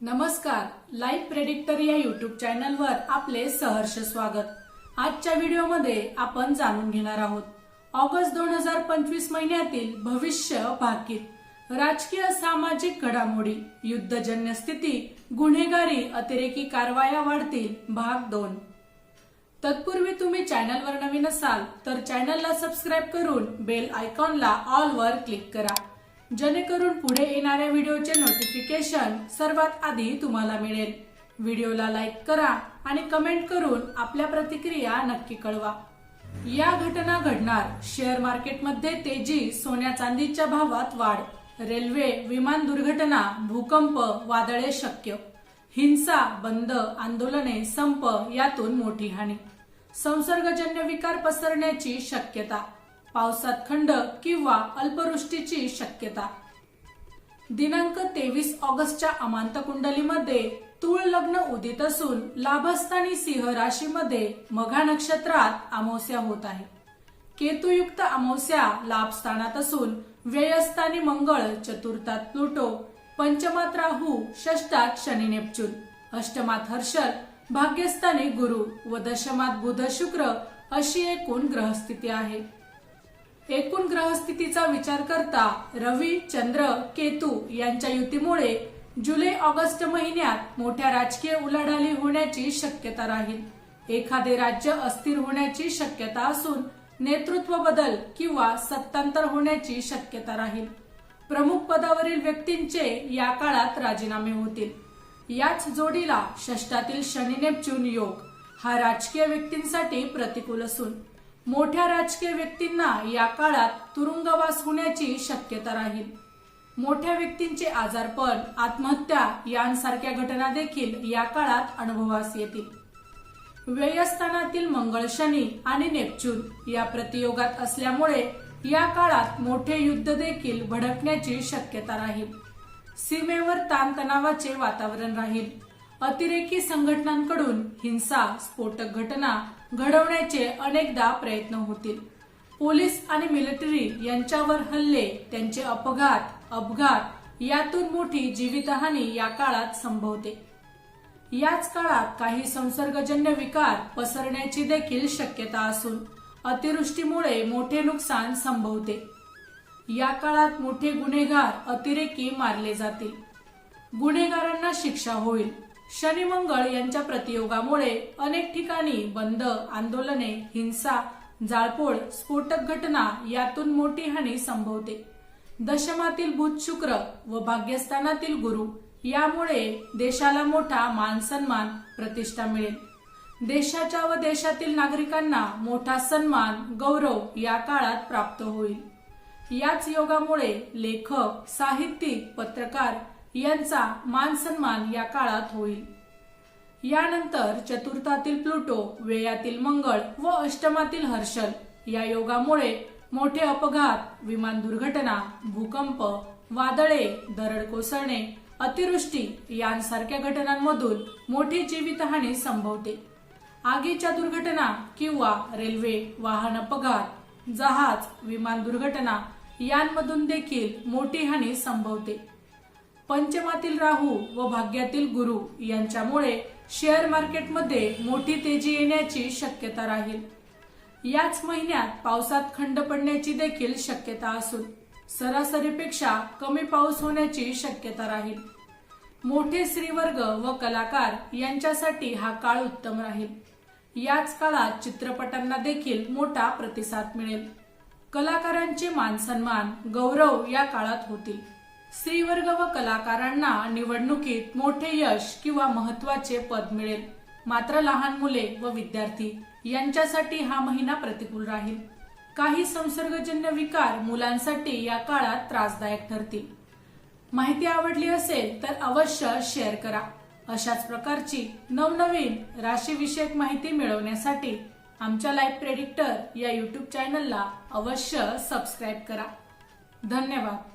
नमस्कार live predictor या YouTube चॅनलवर आपले सहर्ष स्वागत. आजच्या व्हिडिओमध्ये आपण जाणून घेणार आहोत. ऑगस्ट दोन हजार पंचवीस महिन्यातील भविष्य भाकीत. राजकीय सामाजिक घडामोडी युद्धजन्य स्थिती गुन्हेगारी अतिरेकी कारवाया वाढतील भाग दोन. तत्पूर्वी तुम्ही चॅनलवर नवीन असाल तर चॅनलला सबस्क्राईब करून बेल आयकॉनला ऑलवर क्लिक करा. जेणेकरून पुढे येणाऱ्या व्हिडिओचे नोटिफिकेशन सर्वात आधी तुम्हाला मिळेल. व्हिडिओला लाईक करा आणि कमेंट करून आपल्या प्रतिक्रिया नक्की कळवा. या घटना घडणार. शेअर मार्केटमध्ये तेजी सोन्या चांदीच्या भावात वाढ. रेल्वे विमान दुर्घटना भूकंप वादळे शक्य. हिंसा बंद आंदोलने संप यातून मोठी हानी. संसर्गजन्य विकार पसरण्याची शक्यता. पावसात खंड किंवा अल्पवृष्टीची शक्यता. दिनांक तेवीस ऑगस्टच्या अमांत कुंडलीमध्ये तूळ लग्न उदित असून लाभस्थानी सिंह राशीमध्ये मघा नक्षत्रात अमावस्या होत आहे. केतुयुक्त अमावस्या लाभस्थानात असून व्ययस्थानी मंगळ चतुर्थात प्लुटो पंचमात राहू षष्टात शनी नेपच्यून अष्टमात हर्षल भाग्यस्थानी गुरु व दशमात बुध शुक्र अशी एकूण ग्रहस्थिती आहे. एकूण ग्रहस्थितीचा विचार करता रवी चंद्र केतू यांच्या युतीमुळे जुलै ऑगस्ट महिन्यात मोठ्या राजकीय उलाढाली होण्याची शक्यता राहील. एखादे राज्य अस्थिर होण्याची शक्यता असून नेतृत्व बदल किंवा सत्तांतर होण्याची शक्यता राहील. प्रमुख पदावरील व्यक्तींचे या काळात राजीनामे होतील. याच जोडीला षष्टातील शनी नेपच्यून योग हा राजकीय व्यक्तींसाठी प्रतिकूल असून मोठ्या राजकीय व्यक्तींना या काळात तुरुंगवास होण्याची शक्यता राहील. मोठ्या व्यक्तींचे आजारपण आत्महत्या यांसारख्या घटना देखील या काळात अनुभवास येतील. व्ययस्थानातील मंगळ शनी आणि नेपच्यून या प्रतियोगात असल्यामुळे या काळात मोठे युद्ध देखील भडकण्याची शक्यता राहील. सीमेवर ताणतणावाचे वातावरण राहील. अतिरेकी संघटनांकडून हिंसा स्फोटक घटना घडवण्याचे अनेकदा प्रयत्न होतील. पोलीस आणि मिलिटरी यांच्यावर हल्ले त्यांचे अपघात अपघात यातून मोठी जीवितहानी या काळात संभवते. याच काळात काही संसर्गजन्य विकार पसरण्याची देखील शक्यता असून अतिवृष्टीमुळे मोठे नुकसान संभवते. या काळात मोठे गुन्हेगार अतिरेकी मारले जातील. गुन्हेगारांना शिक्षा होईल. शनिमंगळ यांच्या प्रतियोगामुळे अनेक ठिकाणी बंद आंदोलने हिंसा जाळपोळ स्फोटक घटना यातून मोठी हानी संभवते. दशमातील बुध शुक्र व भाग्यस्थानातील गुरु यामुळे देशाला मोठा मान सन्मान प्रतिष्ठा मिळेल. देशाच्या व देशातील नागरिकांना मोठा सन्मान गौरव या काळात प्राप्त होईल. याच योगामुळे लेखक साहित्यिक पत्रकार यांचा मान सन्मान या काळात होईल. यानंतर चतुर्थातील प्लुटो वेयातील मंगळ व अष्टमातील हर्षल या योगामुळे मोठे अपघात विमान दुर्घटना भूकंप वादळे दरड कोसळणे अतिवृष्टी यांसारख्या घटनांमधून मोठी जीवितहानी संभवते. आगीच्या दुर्घटना किंवा रेल्वे वाहन अपघात जहाज विमान दुर्घटना यांमधून देखील मोठी हानी संभवते. पंचमातील राहू व भाग्यातील गुरु यांच्यामुळे शेअर मार्केटमध्ये मोठी तेजी येण्याची शक्यता राहील. याच महिन्यात पावसात खंड पडण्याची देखील शक्यता असून सरासरीपेक्षा कमी पाऊस होण्याची शक्यता राहील. मोठे स्त्रीवर्ग व कलाकार यांच्यासाठी हा काळ उत्तम राहील. याच काळात चित्रपटांना देखील मोठा प्रतिसाद मिळेल. कलाकारांचे मानसन्मान गौरव या काळात होतील. स्त्रीवर्ग व कलाकारांना निवडणुकीत मोठे यश किंवा महत्त्वाचे पद मिळेल. मात्र लहान मुले व विद्यार्थी यांच्यासाठी हा महिना प्रतिकूल राहील. काही संसर्गजन्य विकार मुलांसाठी या काळात त्रासदायक ठरतील. माहिती आवडली असेल तर अवश्य शेअर करा. अशाच प्रकारची नवनवीन राशीविषयक माहिती मिळवण्यासाठी आमच्या लाईफ प्रेडिक्टर या युट्यूब चॅनलला अवश्य सबस्क्राईब करा. धन्यवाद.